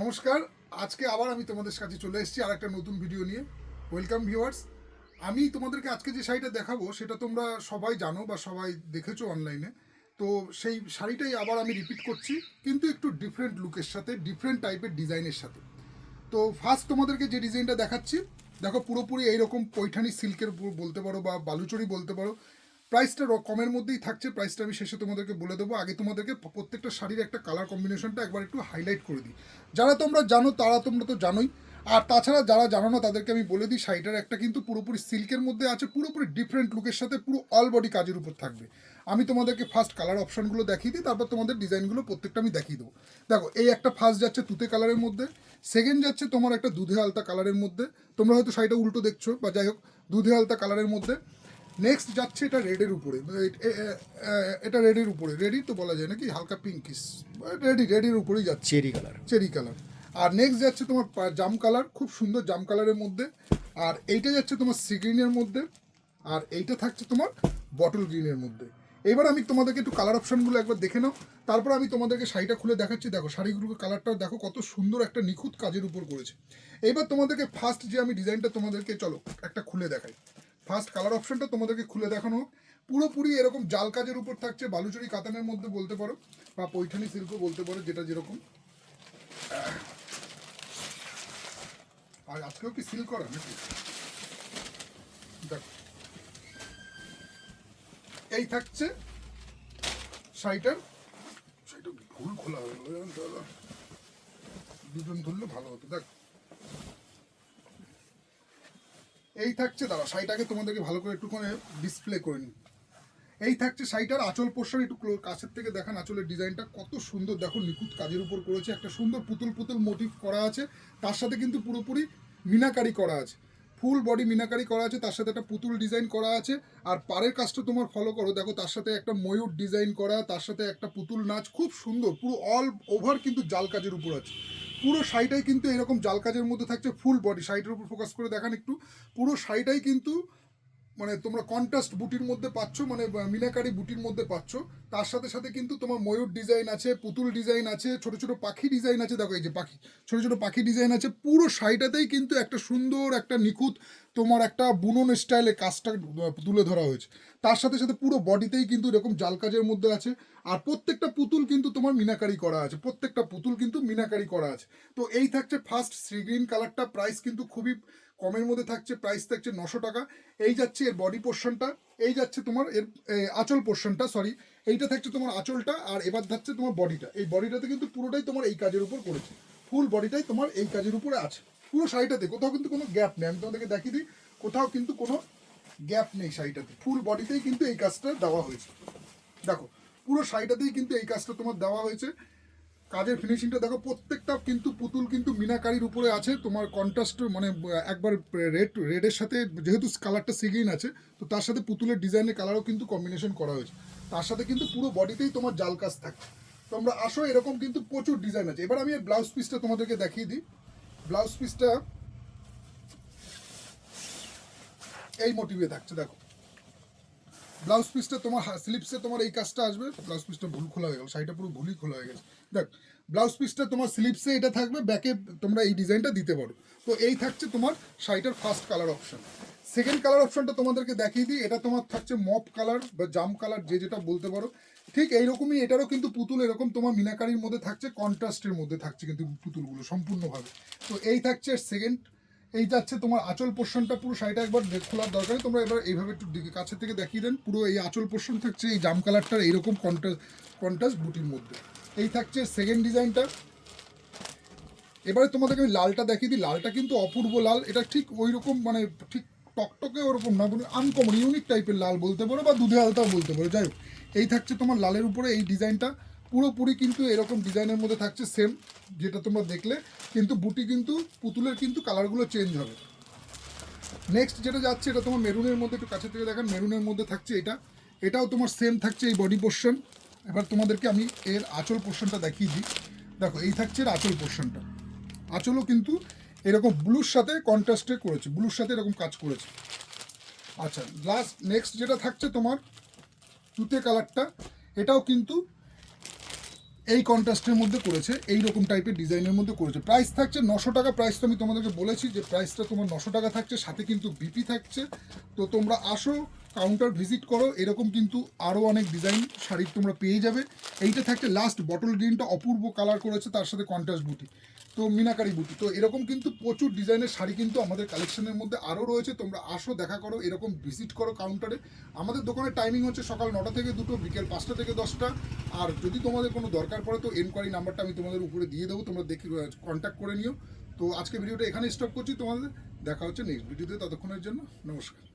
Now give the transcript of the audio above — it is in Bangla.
নমস্কার, আজকে আবার আমি তোমাদের কাছে চলে এসেছি আর একটা নতুন ভিডিও নিয়ে। ওয়েলকাম ভিউয়ার্স আমি তোমাদেরকে আজকে যে শাড়িটা দেখাবো, সেটা তোমরা সবাই জানো বা সবাই দেখেছ অনলাইনে তো সেই শাড়িটাই আবার আমি রিপিট করছি, কিন্তু একটু ডিফারেন্ট লুকের সাথে ডিফারেন্ট টাইপের ডিজাইনের সাথে। তো ফার্স্ট তোমাদেরকে যে ডিজাইনটা দেখাচ্ছি, দেখো পুরোপুরি এইরকম পৈঠানি সিল্কের বলতে পারো বা বালুচরি বলতে পারো প্রাইসটা কমের মধ্যেই থাকছে। প্রাইসটা আমি শেষে তোমাদেরকে বলে দেবো। আগে তোমাদেরকে প্রত্যেকটা শাড়ির একটা কালার কম্বিনেশনটা একবার একটু হাইলাইট করে দিই। যারা তোমরা জানো, তারা তোমরা তো জানোই। আর তাছাড়া যারা জানো না, তাদেরকে আমি বলে দিই, শাড়িটার একটা কিন্তু পুরোপুরি সিল্কের মধ্যে আছে, পুরোপুরি ডিফারেন্ট লুকের সাথে পুরো অল বডি কাজের উপর থাকবে। আমি তোমাদেরকে ফার্স্ট কালার অপশনগুলো দেখিয়ে দিই, তারপর তোমাদের ডিজাইনগুলো প্রত্যেকটা আমি দেখিয়ে দেবো। দেখো, এই একটা ফার্স্ট যাচ্ছে তুতে কালারের মধ্যে সেকেন্ড যাচ্ছে তোমার একটা দুধে আলতা কালারের মধ্যে। তোমরা হয়তো শাড়িটা উল্টো দেখছ, বা যাই হোক, দুধে আলতা কালারের মধ্যে। নেক্সট যাচ্ছে এটা রেডের উপরে। এটা রেডের উপরে। রেডি তো বলা যায় নাকি? হালকা পিঙ্কিস রেডি রেডির উপরেই যাচ্ছে। চেরি কালার চেরি কালার আর নেক্সট যাচ্ছে তোমার জাম কালার খুব সুন্দর জাম কালারের মধ্যে। আর এইটা যাচ্ছে তোমার সি গ্রিনের মধ্যে। আর এইটা থাকছে তোমার বটল গ্রিনের মধ্যে। এবার আমি তোমাদেরকে একটু কালার অপশানগুলো একবার দেখে নাও। তারপর আমি তোমাদেরকে শাড়িটা খুলে দেখাচ্ছি। দেখো শাড়িগুলোর কালারটাও দেখো কত সুন্দর একটা নিখুঁত কাজের উপর করেছে। এবার তোমাদেরকে ফার্স্ট যে আমি ডিজাইনটা তোমাদেরকে চলো একটা খুলে দেখাই। ফার্স্ট কালার অপশনটা তোমাদেরকে খুলে দেখানো হোক। পুরোপুরি এরকম জাল কাজের উপর থাকছে, বালুচরি কাতানের মধ্যে বলতে পারো, বা পৈঠানি সিল্কও বলতে পারো, যেটা যেরকম। আর আজকেও কি সিল করা নাকি? দেখো। এই থাকছে শাড়িটার। শাড়িটা ভুল খোলা হয়ে গেল? দুজন ধরলে ভালো হতো। দেখ। এই থাকছে দাঁড়া শাড়িটাকে তোমাদেরকে ভালো করে একটুখানি ডিসপ্লে করে নিই। এই থাকছে শাড়িটার আঁচল পোর্শন একটু কাছের থেকে দেখান আঁচলের ডিজাইনটা কত সুন্দর। দেখো নিখুঁত কাজের উপর করেছে, একটা সুন্দর পুতুল পুতুল মোটিভ করা আছে, তার সাথে কিন্তু পুরোপুরি মিনাকারি করা আছে। ফুল বডি মিনাকারি করা আছে, তার সাথে একটা পুতুল ডিজাইন করা আছে, আর পাড়ের কাজটা তোমার ফলো করো। দেখো, তার সাথে একটা ময়ূর ডিজাইন করা, তার সাথে একটা পুতুল নাচ, খুব সুন্দর, পুরো অল ওভার কিন্তু জাল কাজের উপর আছে। পুরো শাড়িটাই কিন্তু এরকম জাল কাজের মধ্যে থাকছে ফুল বডি শাড়িটার উপর ফোকাস করে দেখান একটু। পুরো শাড়িটাই কিন্তু মানে তোমরা কন্ট্রাস্ট বুটির মধ্যে পাচ্ছ মানে মিনাকারি বুটির মধ্যে পাচ্ছ। তার সাথে সাথে কিন্তু তোমার ময়ূর ডিজাইন আছে, পুতুল ডিজাইন আছে, ছোট ছোট পাখি ডিজাইন আছে। দেখো এই যে পাখি, ছোট ছোট পাখি ডিজাইন আছে। পুরো শাড়িটাতেই কিন্তু একটা সুন্দর, একটা নিখুঁত তোমার একটা বুনন স্টাইলে কাজটা তুলে ধরা হয়েছে। তার সাথে সাথে পুরো বডিতেই কিন্তু এরকম জাল কাজের মধ্যে আছে। আর প্রত্যেকটা পুতুল কিন্তু তোমার মিনাকারি করা আছে। প্রত্যেকটা পুতুল কিন্তু মিনাকারি করা আছে। তো এই থাকছে ফার্স্ট সি গ্রিন কালারটা প্রাইস কিন্তু খুবই কমের মধ্যে থাকছে। প্রাইস থাকছে নশো টাকা। এই যাচ্ছে এর বডি পোর্শনটা এই যাচ্ছে তোমার এর আঁচল পোর্শনটা সরি এইটা থাকছে তোমার আঁচলটা আর এবার থাকছে তোমার বডিটা এই বডিটাতে কিন্তু পুরোটাই তোমার এই কাজের উপর করেছে। ফুল বডিটাই তোমার এই কাজের উপরে আছে। পুরো শাড়িটাতে, কোথাও কিন্তু কোনো গ্যাপ নেই। আমি তোমাদেরকে দেখিয়ে দিই, কোথাও কিন্তু কোনো গ্যাপ নেই শাড়িটাতে। ফুল বডিতেই কিন্তু এই কাজটা দেওয়া হয়েছে। দেখো, পুরো শাড়িটাতেই কিন্তু এই কাজটা তোমার দেওয়া হয়েছে। কাজের ফিনিশিংটা দেখো, প্রত্যেকটা কিন্তু পুতুল কিন্তু মিনাকারির উপরে আছে। তোমার কন্ট্রাস্ট মানে একবার রেড রেডের সাথে যেহেতু কালারটা সিগ্রিন আছে, তো তার সাথে পুতুলের ডিজাইনের কালারও কিন্তু কম্বিনেশন করা হয়েছে। তার সাথে কিন্তু পুরো বডিতেই তোমার জাল কাজ থাকে তোমরা আসো, এরকম কিন্তু প্রচুর ডিজাইন আছে। এবার আমি ব্লাউজ পিসটা তোমাদেরকে দেখিয়ে দিই। ব্লাউজ পিসটা এই মোটিভে থাকছে দেখো। ব্লাউজ পিসটা তোমার স্লিপসে তোমার এই কাজটা আসবে ব্লাউজ পিসটা ভুল খোলা হয়ে গেল, শাড়িটা পুরো ভুলই খোলা হয়ে গেছে। দেখ ব্লাউজ পিসটা তোমার স্লিপসে এটা থাকবে ব্যাকে তোমরা এই ডিজাইনটা দিতে পারো। তো এই থাকছে তোমার শাড়িটার first colour option second colour অপশনটা তোমাদেরকে দেখিয়ে দিই, এটা তোমার থাকছে মপ কালার বা জাম কালার যে যেটা বলতে পারো। ঠিক এইরকমই এটারও কিন্তু পুতুল এরকম তোমার মিনাকারির মধ্যে থাকছে কন্ট্রাস্টের মধ্যে থাকছে কিন্তু পুতুলগুলো সম্পূর্ণভাবে। তো এই থাকছে সেকেন্ড এই যাচ্ছে তোমার আঁচল পোর্শনটা, পুরো শাড়িটা একবার খোলার দরকার। তোমরা এবার এইভাবে একটু কাছের থেকে দেখিয়ে দেন। পুরো এই আঁচল পোর্শন থাকছে এই জাম কালারটার এইরকম কন্ট্রাস্ট কন্ট্রাস্ট বুটির মধ্যে। এই থাকছে সেকেন্ড ডিজাইনটা এবারে তোমাদেরকে আমি লালটা দেখিয়ে দিই। লালটা কিন্তু অপূর্ব লাল। এটা ঠিক ওই রকম মানে ঠিক টকটকে ওরকম না মানে আনকমন ইউনিক টাইপের লাল বলতে পারো বা দুধে আলতাও বলতে পারো। যাই হোক, এই থাকছে তোমার লালের উপরে এই ডিজাইনটা পুরোপুরি কিন্তু এরকম ডিজাইনের মধ্যে থাকছে সেম যেটা তোমরা দেখলে। কিন্তু বুটি কিন্তু, পুতুলের কিন্তু কালারগুলো চেঞ্জ হবে। নেক্সট যেটা যাচ্ছে, এটা তোমার মেরুনের মধ্যে, একটু কাছে থেকে দেখান, মেরুনের মধ্যে থাকছে এটা। এটাও তোমার সেম থাকছে এই বডি পোর্শন এবার তোমাদেরকে আমি এর আঁচল পোর্শনটা দেখিয়ে দিই। দেখো, এই থাকছে এর আঁচল পোর্শনটা আঁচলও কিন্তু এরকম ব্লুর সাথে কন্ট্রাস্টে করেছে ব্লুর সাথে এরকম কাজ করেছে। আচ্ছা লাস্ট নেক্সট যেটা থাকছে তোমার, তুতে কালারটা এটাও কিন্তু এই কন্ট্রাস্টের মধ্যে করেছে এই রকম টাইপের ডিজাইনের মধ্যে করেছে। প্রাইস থাকছে নশো টাকা প্রাইস তো আমি তোমাদেরকে বলেছি যে প্রাইসটা তোমার নশো টাকা থাকছে, সাথে কিন্তু বিপি থাকছে। তো তোমরা আসো কাউন্টার ভিজিট করো, এরকম কিন্তু আরও অনেক ডিজাইন শাড়ির তোমরা পেয়ে যাবে। এইটা থাকছে লাস্ট বটল গ্রিনটা অপূর্ব কালার করেছে, তার সাথে কন্ট্রাস্ট বুটি তো মিনাকারি বুটি তো এরকম কিন্তু প্রচুর ডিজাইনের শাড়ি কিন্তু আমাদের কালেকশনের মধ্যে আরও রয়েছে, তোমরা আসো, দেখা করো, এরকম ভিজিট করো কাউন্টারে আমাদের দোকানের টাইমিং হচ্ছে সকাল নটা থেকে দুটো, বিকেল পাঁচটা থেকে দশটা, আর যদি তোমাদের কোনো দরকার পড়ে তো এনকোয়ারি নাম্বারটা আমি তোমাদের উপরে দিয়ে দেবো, তোমরা দেখি কন্ট্যাক্ট করে নিও। তো আজকে ভিডিওটা এখানে স্টপ করছি তোমাদের, দেখা হচ্ছে নেক্সট ভিডিওতে ততক্ষণের জন্য, নমস্কার।